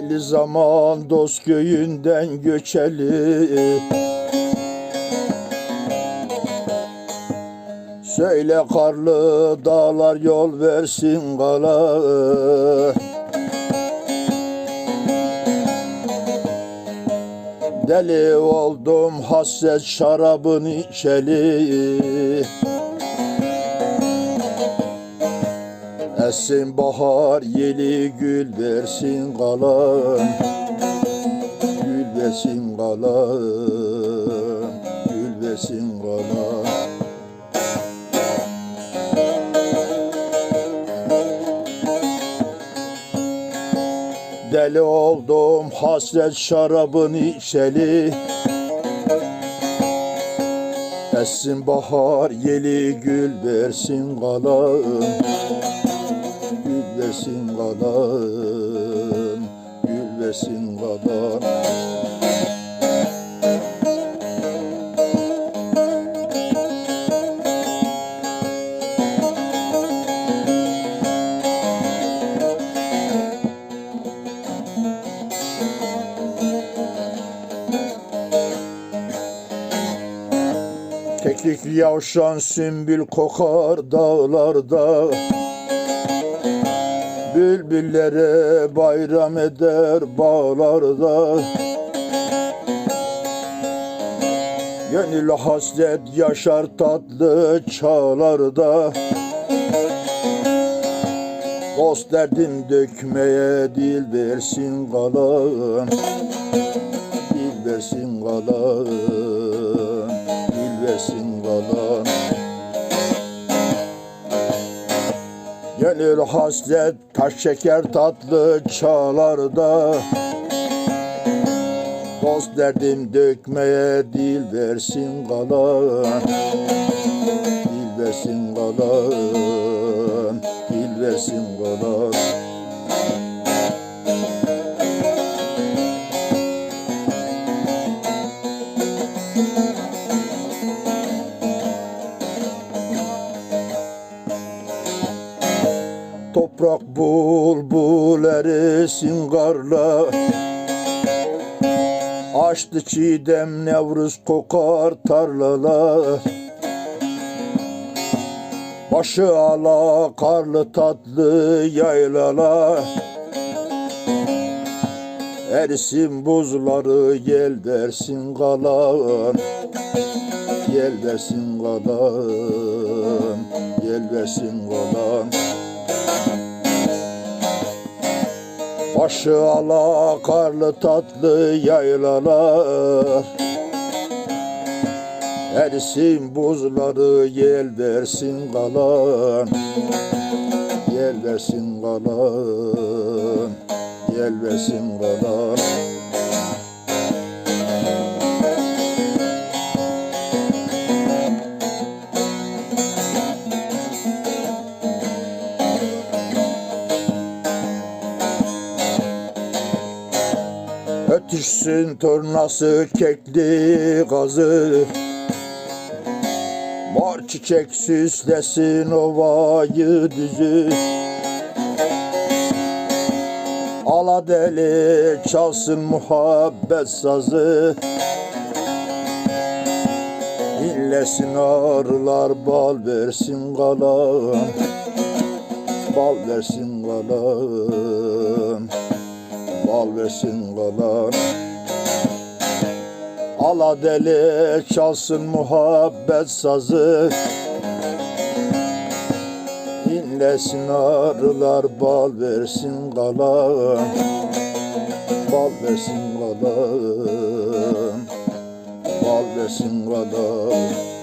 Hayli zaman dost köyünden göçeli Söyle karlı dağlar yol versin kala. Deli oldum hasret şarabın içeli Esin bahar yeli gül versin kalan. Gül versin kalan Gül versin kalan. Deli oldum hasret şarabın içeli. Essin bahar yeli gül versin kalan versin kalan Gül versin kalan Keklikli yavşan sümbül kokar dağlarda Bülbüllere bayram eder bağlarda. Gönül hasret yaşar tatlı çağlarda. Dost derdim dökmeye dil versin kalan Dil versin kalan hasret taş şeker tatlı çağlarda. Dost derdim dökmeye dil versin kalan Dil versin kalan Dil versin kalan Toprak bul bul erisin karla Açtı çiğdem nevruz kokar tarlalar. Başı ala karlı tatlı yaylalar. Erisin buzları gel dersin kalan Gel dersin kalan Gel versin kalan Başı ala karlı tatlı yaylalar. Erisin buzları yel versin kalan. Yel versin kalan Yel versin kalan Ötüşsün turnası kekli gazı. Mor çiçek süslesin ovayı düzü. Ala deli çalsın muhabbet sazı. İnlesin arılar bal versin kalan. Bal versin kalan versin kalan Ala deli çalsın muhabbet sazı. İnlesin arılar bal versin kalan Bal versin kalan Bal versin kalan